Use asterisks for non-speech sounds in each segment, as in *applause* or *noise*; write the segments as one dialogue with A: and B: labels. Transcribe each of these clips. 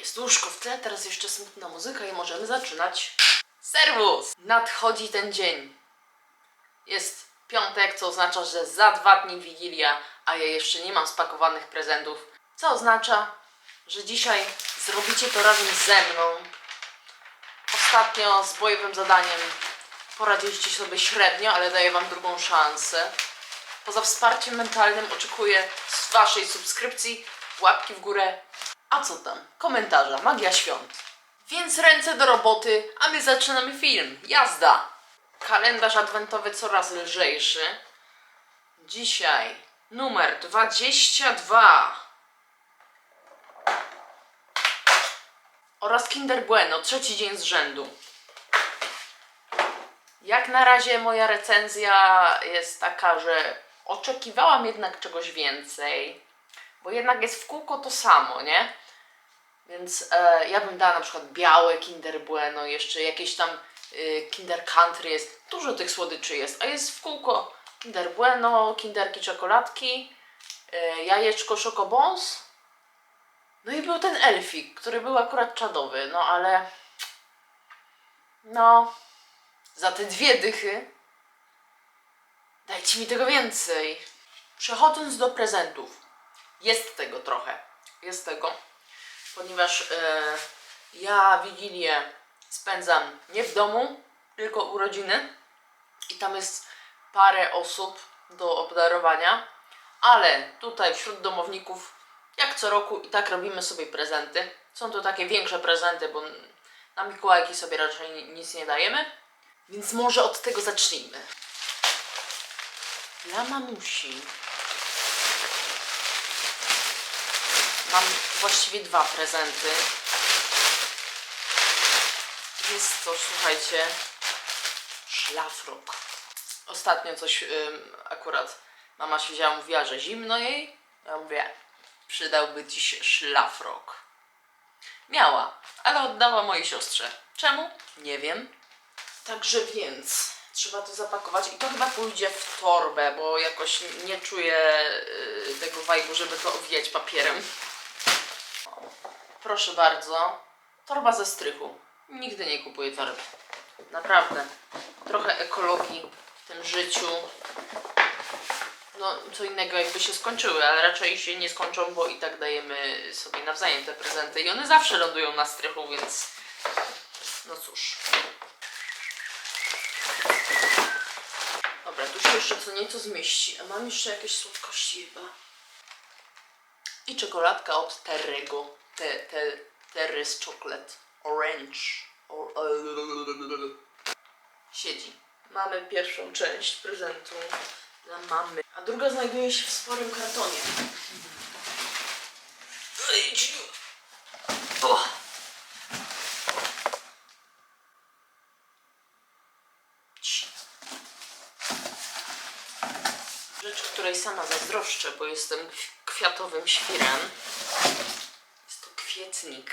A: jest łóżko w tle, teraz jeszcze smutna muzyka i możemy zaczynać. Serwus! Nadchodzi ten dzień. Jest piątek, co oznacza, że za dwa dni Wigilia, a ja jeszcze nie mam spakowanych prezentów. Co oznacza, że dzisiaj zrobicie to razem ze mną. Ostatnio z bojowym zadaniem poradziliście sobie średnio, ale daję wam drugą szansę. Poza wsparciem mentalnym oczekuję z waszej subskrypcji, łapki w górę, a co tam? Komentarza, magia świąt. Więc ręce do roboty, a my zaczynamy film. Jazda! Kalendarz adwentowy coraz lżejszy. Dzisiaj numer 22. Oraz Kinder Bueno, trzeci dzień z rzędu. Jak na razie moja recenzja jest taka, że oczekiwałam jednak czegoś więcej, bo jednak jest w kółko to samo, nie? Więc e, ja bym dała na przykład białe Kinder Bueno, jeszcze jakieś tam y, Kinder Country jest, dużo tych słodyczy jest, a jest w kółko Kinder Bueno, Kinderki czekoladki, y, jajeczko Chocobons, no i był ten elfik, który był akurat czadowy, no ale no za te dwie dychy dajcie mi tego więcej. Przechodząc do prezentów, jest tego trochę, jest tego, ponieważ e, ja Wigilię spędzam nie w domu, tylko urodziny i tam jest parę osób do obdarowania, ale tutaj wśród domowników, jak co roku i tak robimy sobie prezenty. Są to takie większe prezenty, bo na Mikołajki sobie raczej ni- nic nie dajemy, więc może od tego zacznijmy. Dla mamusi mam właściwie dwa prezenty. Jest to, słuchajcie, szlafrok. Ostatnio coś ym, akurat mama siedziała, mówiła, że zimno jej. Ja mówię, przydałby ci się szlafrok. Miała, ale oddała mojej siostrze. Czemu? Nie wiem. Także więc trzeba to zapakować i to chyba pójdzie w torbę, bo jakoś nie czuję y, tego wajbu, żeby to owijać papierem. Proszę bardzo. Torba ze strychu. Nigdy nie kupuję torb. Naprawdę. Trochę ekologii w tym życiu. No, co innego jakby się skończyły, ale raczej się nie skończą, bo i tak dajemy sobie nawzajem te prezenty i one zawsze lądują na strychu, więc no cóż. Dobra, tu się jeszcze co nieco zmieści, a mam jeszcze jakieś słodkości chyba. I czekoladka od Terrego. Te, te, Terry's Chocolate. Orange. O, siedzi. Mamy pierwszą część prezentu dla mamy, a druga znajduje się w sporym kartonie. O. Ci. Rzecz, której sama zazdroszczę, bo jestem kwiatowym świrem. Jest to kwietnik.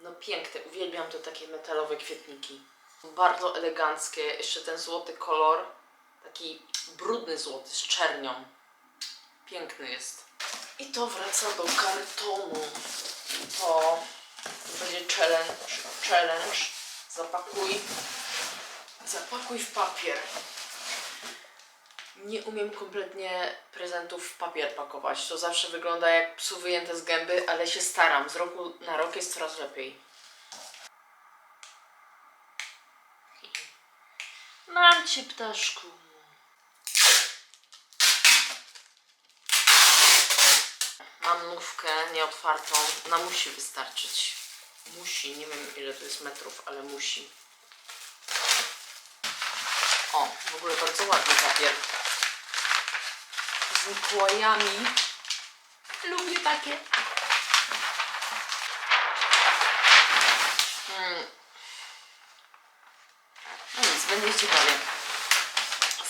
A: No piękne, uwielbiam te takie metalowe kwietniki. Bardzo eleganckie, jeszcze ten złoty kolor, taki brudny złoty z czernią. Piękny jest. I to wraca do kartonu. To będzie challenge. challenge. Zapakuj. Zapakuj w papier. Nie umiem kompletnie prezentów w papier pakować. To zawsze wygląda jak psu wyjęte z gęby, ale się staram. Z roku na rok jest coraz lepiej. Mam cię, ptaszku. Mam nówkę nieotwartą. Ona musi wystarczyć. Musi. Nie wiem ile to jest metrów, ale musi. O, w ogóle bardzo ładny papier. Z Mikołajami. Lubię takie. Mm. No nic, będzie ciekawie.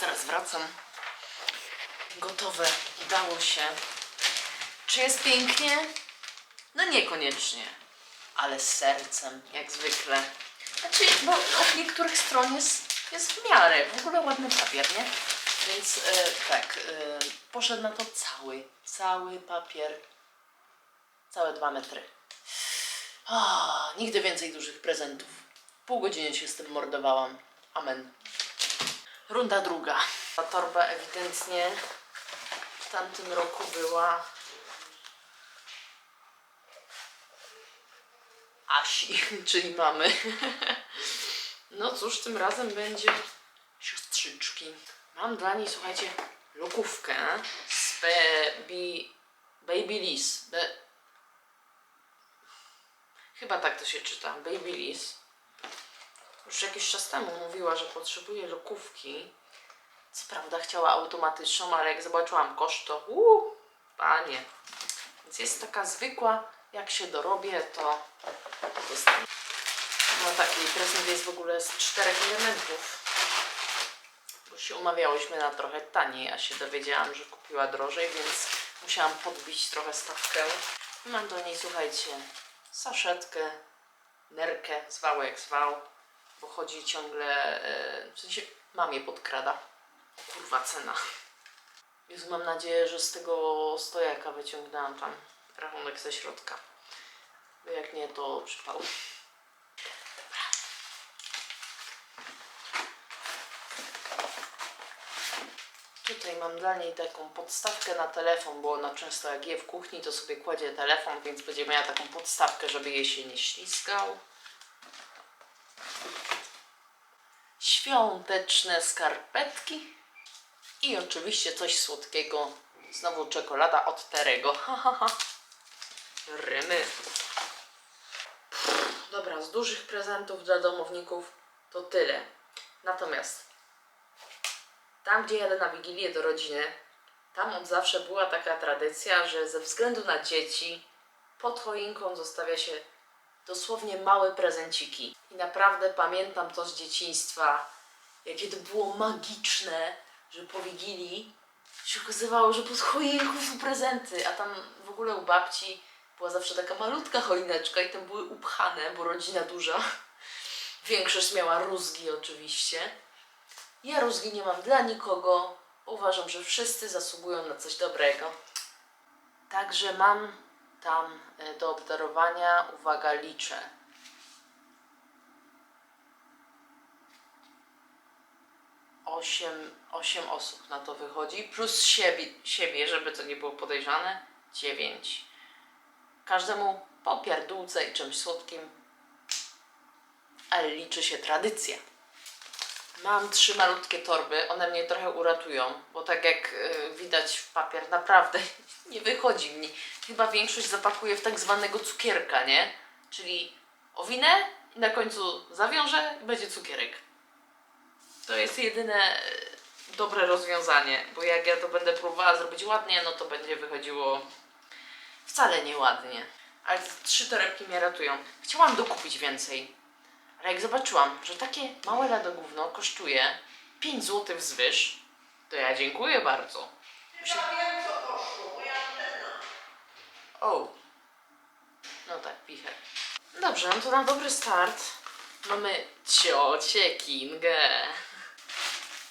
A: Zaraz wracam. Gotowe. Udało się. Czy jest pięknie? No niekoniecznie. Ale z sercem, jak zwykle. Znaczy, bo od niektórych stron jest, jest w miarę. W ogóle ładny papier, nie? Więc e, tak, e, poszedł na to cały, cały papier. Całe dwa metry. Nigdy więcej dużych prezentów. Pół godziny się z tym mordowałam. Amen. Runda druga. Ta torba ewidentnie w tamtym roku była Asi, *laughs* czyli mamy. *laughs* No cóż, tym razem będzie siostrzyczki. Mam dla niej, słuchajcie, lokówkę z Baby, baby Liz. Be... Chyba tak to się czyta. Baby Liz. Już jakiś czas temu mówiła, że potrzebuje lokówki. Co prawda chciała automatyczną, ale jak zobaczyłam koszt, to uuu, panie. Więc jest taka zwykła, jak się dorobię, to dostanę. No taki prezent jest w ogóle z czterech elementów. Bo się umawiałyśmy na trochę taniej, a się dowiedziałam, że kupiła drożej, więc musiałam podbić trochę stawkę. Mam do niej, słuchajcie, saszetkę, nerkę, zwał jak zwał, bo chodzi ciągle, e, w sensie mamie podkrada. Kurwa cena. Jezu, mam nadzieję, że z tego stojaka wyciągnęłam tam rachunek ze środka. Bo jak nie, to przypał. Tutaj mam dla niej taką podstawkę na telefon, bo ona często jak je w kuchni, to sobie kładzie telefon, więc będzie miała taką podstawkę, żeby jej się nie ślizgał. Świąteczne skarpetki i oczywiście coś słodkiego. Znowu czekolada od Terego. Rymy. Dobra, z dużych prezentów dla domowników to tyle. Natomiast tam, gdzie jadę na Wigilię do rodziny, tam od zawsze była taka tradycja, że ze względu na dzieci pod choinką zostawia się dosłownie małe prezenciki. I naprawdę pamiętam to z dzieciństwa, jakie to było magiczne, że po Wigilii się okazywało, że pod choinką są prezenty, a tam w ogóle u babci była zawsze taka malutka choineczka i tam były upchane, bo rodzina duża. Większość miała rózgi oczywiście. Ja rózgi nie mam dla nikogo. Uważam, że wszyscy zasługują na coś dobrego. Także mam tam e, do obdarowania, uwaga, liczę. Osiem, osiem osób na to wychodzi, plus siebie, siebie, żeby to nie było podejrzane, dziewięć. Każdemu po pierdółce i czymś słodkim, ale liczy się tradycja. Mam trzy malutkie torby, one mnie trochę uratują, bo tak jak y, widać w papier naprawdę *laughs* nie wychodzi mi. Chyba większość zapakuje w tak zwanego cukierka, nie? Czyli owinę i na końcu zawiążę i będzie cukierek. To jest jedyne y, dobre rozwiązanie, bo jak ja to będę próbowała zrobić ładnie, no to będzie wychodziło wcale nieładnie. Ale trzy torebki mnie ratują. Chciałam dokupić więcej, ale jak zobaczyłam, że takie małe lado gówno kosztuje 5 zł wzwyż, to ja dziękuję bardzo.
B: Antena.
A: O! No tak, pichę. Dobrze, no to na dobry start mamy ciocię Kingę.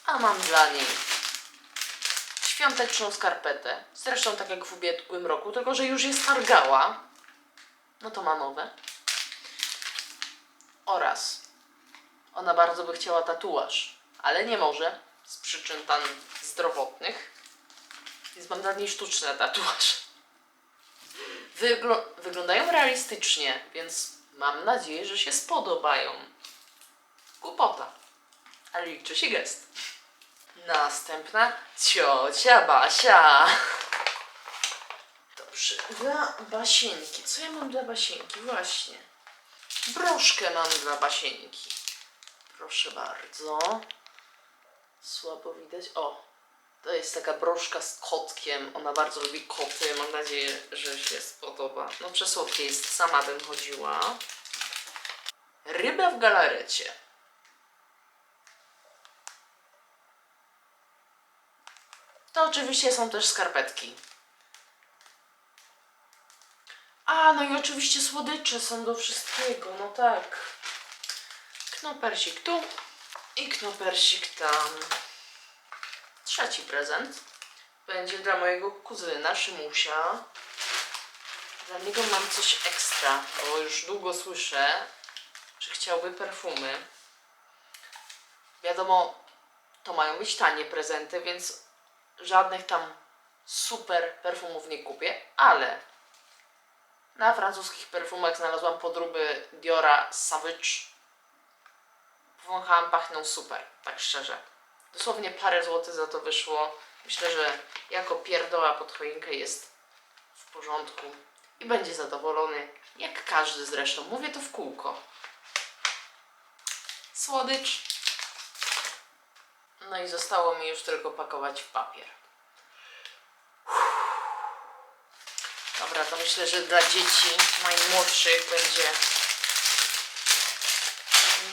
A: A mam dla niej świąteczną skarpetę. Zresztą tak jak w ubiegłym roku, tylko że już jest targała. No to ma nowe. Oraz ona bardzo by chciała tatuaż, ale nie może z przyczyn tam zdrowotnych. Więc mam dla niej sztuczny tatuaż. Wygl- wyglądają realistycznie, więc mam nadzieję, że się spodobają. Głupota, ale liczy się gest. Następna ciocia Basia. Dobrze, dla Basieńki. Co ja mam dla Basieńki? Właśnie. Broszkę mam dla Basieńki. Proszę bardzo. Słabo widać. O, to jest taka broszka z kotkiem. Ona bardzo lubi koty. Mam nadzieję, że się spodoba. No przesłodkie jest. Sama bym chodziła. Ryba w galarecie. To oczywiście są też skarpetki. A, no i oczywiście słodycze są do wszystkiego, no tak. Knopersik tu i knopersik tam. Trzeci prezent będzie dla mojego kuzyna Szymusia. Dla niego mam coś ekstra, bo już długo słyszę, że chciałby perfumy. Wiadomo, to mają być tanie prezenty, więc żadnych tam super perfumów nie kupię, ale na francuskich perfumach znalazłam podróby Diora Savage. Powąchałam, pachną super, tak szczerze. Dosłownie parę złotych za to wyszło. Myślę, że jako pierdoła pod choinkę jest w porządku i będzie zadowolony, jak każdy zresztą. Mówię to w kółko. Słodycz. No i zostało mi już tylko pakować w papier. Dobra, to myślę, że dla dzieci najmłodszych będzie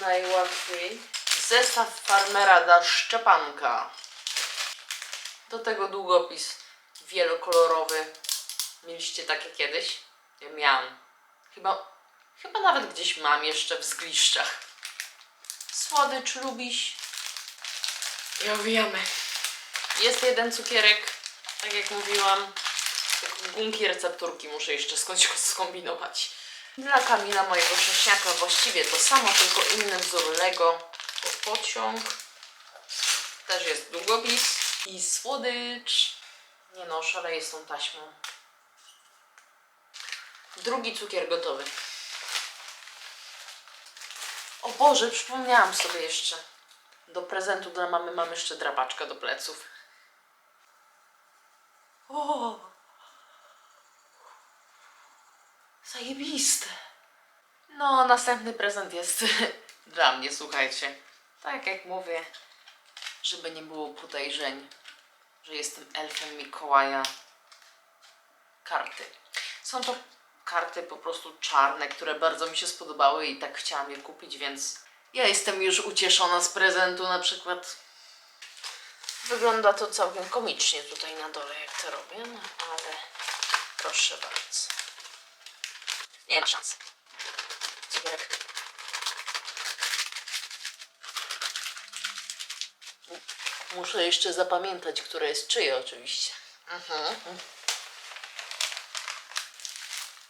A: najłatwiej. Zestaw farmera dla Szczepanka. Do tego długopis wielokolorowy. Mieliście takie kiedyś? Ja miałam. Chyba, chyba nawet gdzieś mam jeszcze w zgliszczach. Słodycz lubisz? I owijamy. Jest jeden cukierek, tak jak mówiłam. Gumki recepturki muszę jeszcze skądś skombinować. Dla Kamila mojego sześniaka właściwie to samo, tylko inny wzór Lego. Pociąg. Też jest długopis i słodycz. Nie no, szaleję z tą taśmą. Drugi cukier gotowy. O Boże, przypomniałam sobie jeszcze. Do prezentu dla mamy mam jeszcze drapaczkę do pleców. Zajebiste. No, następny prezent jest *laughs* dla mnie, słuchajcie. Tak jak mówię, żeby nie było podejrzeń, że jestem elfem Mikołaja. Karty. Są to karty po prostu czarne, które bardzo mi się spodobały i tak chciałam je kupić, więc ja jestem już ucieszona z prezentu na przykład. Wygląda to całkiem komicznie tutaj na dole, jak to robię, no ale proszę bardzo. Nie ma szans. Cukierek. Muszę jeszcze zapamiętać, które jest czyje oczywiście. Mhm.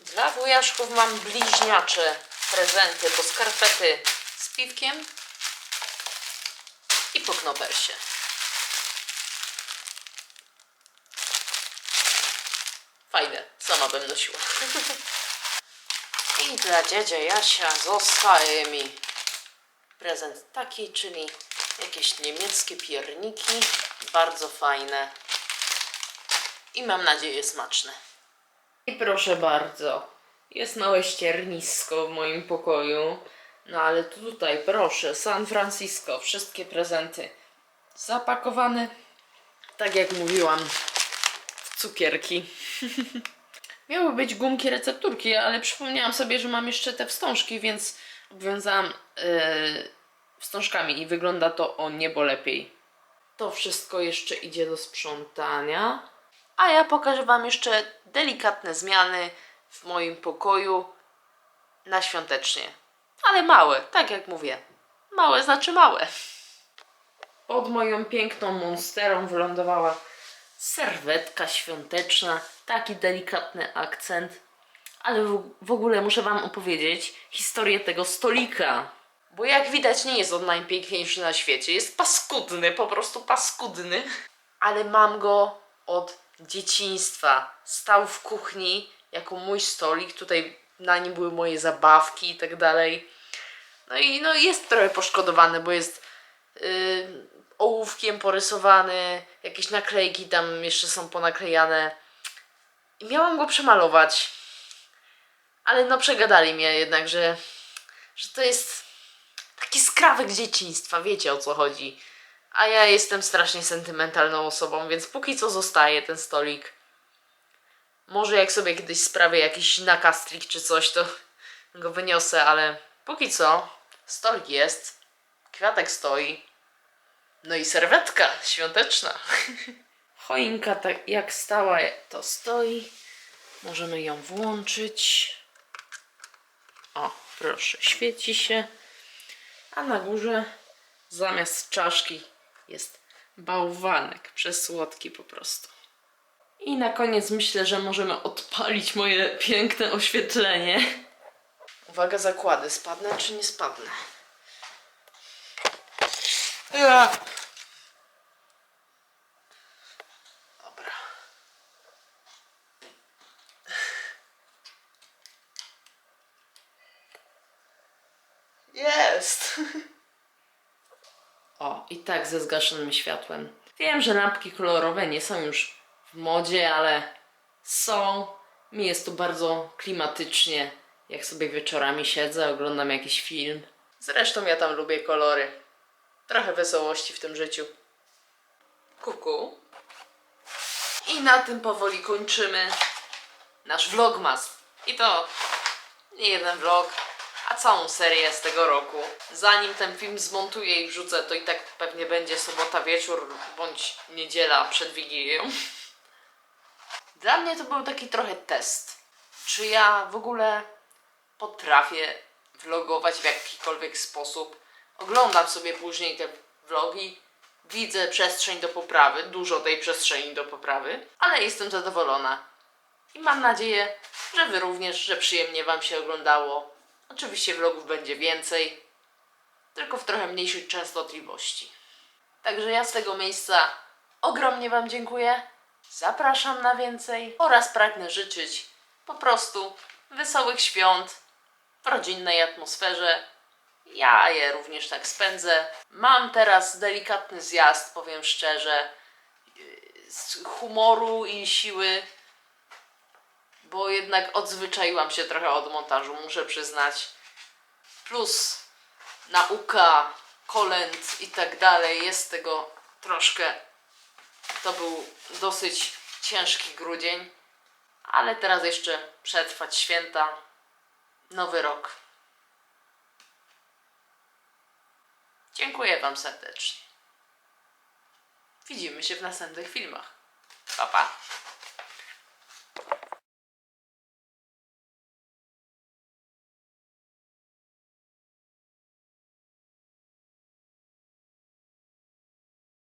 A: Dla wujaszków mam bliźniacze prezenty, bo skarpety z piwkiem i po knopersie. Fajne, sama bym nosiła. *laughs* I dla dziadzia Jasia zostaje mi prezent taki, czyli jakieś niemieckie pierniki, bardzo fajne i mam nadzieję smaczne. I proszę bardzo, jest małe ściernisko w moim pokoju, no ale tutaj proszę, San Francisco, wszystkie prezenty zapakowane, tak jak mówiłam, w cukierki. *laughs* Miały być gumki recepturki, ale przypomniałam sobie, że mam jeszcze te wstążki, więc obwiązałam yy, wstążkami i wygląda to o niebo lepiej. To wszystko jeszcze idzie do sprzątania. A ja pokażę Wam jeszcze delikatne zmiany w moim pokoju na świątecznie. Ale małe, tak jak mówię. Małe znaczy małe. Pod moją piękną monsterą wylądowała serwetka świąteczna, taki delikatny akcent. Ale w, ogóle muszę Wam opowiedzieć historię tego stolika. Bo jak widać nie jest on najpiękniejszy na świecie. Jest paskudny, po prostu paskudny. Ale mam go od dzieciństwa. Stał w kuchni jako mój stolik. Tutaj na nim były moje zabawki i tak dalej. No i no jest trochę poszkodowany, bo jest yy, ołówkiem porysowany, jakieś naklejki tam jeszcze są ponaklejane. I miałam go przemalować. Ale no przegadali mnie jednak, że, że to jest taki skrawek dzieciństwa, wiecie o co chodzi. A ja jestem strasznie sentymentalną osobą, więc póki co zostaje ten stolik. Może jak sobie kiedyś sprawię jakiś nakastrik czy coś, to go wyniosę, ale póki co stolik jest, kwiatek stoi, no i serwetka świąteczna. *laughs* Choinka tak jak stała, to stoi. Możemy ją włączyć. O, proszę, świeci się. A na górze zamiast czaszki jest bałwanek, przesłodki po prostu. I na koniec myślę, że możemy odpalić moje piękne oświetlenie. Uwaga, zakłady. Spadnę czy nie spadnę? Ja. Dobra. Jest! *laughs* O, i tak ze zgaszonym światłem. Wiem, że lampki kolorowe nie są już w modzie, ale są. Mi jest tu bardzo klimatycznie, jak sobie wieczorami siedzę, oglądam jakiś film. Zresztą ja tam lubię kolory. Trochę wesołości w tym życiu. Kuku. I na tym powoli kończymy nasz vlogmas. I to nie jeden vlog, a całą serię z tego roku. Zanim ten film zmontuję i wrzucę, to i tak pewnie będzie sobota wieczór bądź niedziela przed Wigilią. *laughs* Dla mnie to był taki trochę test. Czy ja w ogóle potrafię vlogować w jakikolwiek sposób? Oglądam sobie później te vlogi, widzę przestrzeń do poprawy, dużo tej przestrzeni do poprawy, ale jestem zadowolona. I mam nadzieję, że Wy również, że przyjemnie Wam się oglądało. Oczywiście vlogów będzie więcej, tylko w trochę mniejszej częstotliwości. Także ja z tego miejsca ogromnie Wam dziękuję. Zapraszam na więcej oraz pragnę życzyć po prostu wesołych świąt w rodzinnej atmosferze. Ja je również tak spędzę. Mam teraz delikatny zjazd, powiem szczerze, yy, z humoru i siły, bo jednak odzwyczaiłam się trochę od montażu, muszę przyznać. Plus nauka, kolęd i tak dalej, jest tego troszkę. To był dosyć ciężki grudzień, ale teraz jeszcze przetrwać święta, nowy rok. Dziękuję Wam serdecznie. Widzimy się w następnych filmach. Pa, pa.